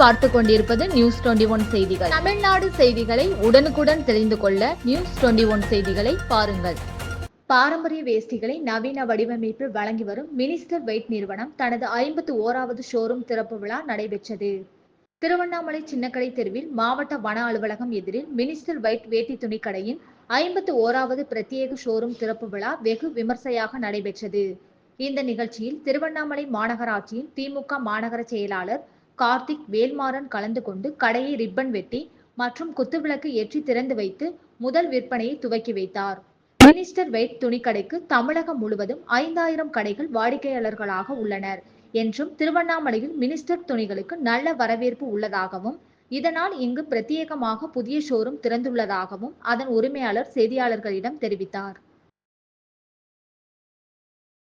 பார்த்து கொண்டிருப்பது news twenty one செய்திகள். தமிழ்நாடு செய்திகளை உடனுக்குடன் தெரிந்து கொள்ள நியூஸ் டுவெண்டி ஒன் செய்திகளை பாருங்கள். பாரம்பரிய வேஷ்டிகளை நவீன வடிவமைப்பில் வழங்கி வரும் மினிஸ்டர் வெயிட் நிறுவனம் தனது ஐம்பத்து ஓராவது ஷோரூம் திறப்பு விழா நடைபெற்றது. திருவண்ணாமலை சின்னக்கடை தெருவில் மாவட்ட வன அலுவலகம் எதிரில் மினிஸ்டர் வைட் வேட்டி துணிக்கடையின் ஐம்பத்து ஓராவது பிரத்யேக ஷோரூம் திறப்பு விழா வெகு விமர்சையாக நடைபெற்றது. இந்த நிகழ்ச்சியில் திருவண்ணாமலை மாநகராட்சியின் திமுக மாநகர செயலாளர் கார்த்திக் வேல்மாறன் கலந்து கொண்டு கடையை ரிப்பன் வெட்டி மற்றும் குத்துவிளக்கு ஏற்றி திறந்து வைத்து முதல் விற்பனையை துவக்கி வைத்தார். மினிஸ்டர் வெயிட் துணிக்கடைக்கு தமிழகம் முழுவதும் ஐந்தாயிரம் கடைகள் வாடிக்கையாளர்களாக உள்ளனர் என்றும் திருவண்ணாமலையில் மினிஸ்டர் துணிகளுக்கு நல்ல வரவேற்பு உள்ளதாகவும் இதனால் இங்கு பிரத்யேகமாக புதிய ஷோரூம் திறந்துள்ளதாகவும் அதன் உரிமையாளர் செய்தியாளர்களிடம் தெரிவித்தார்.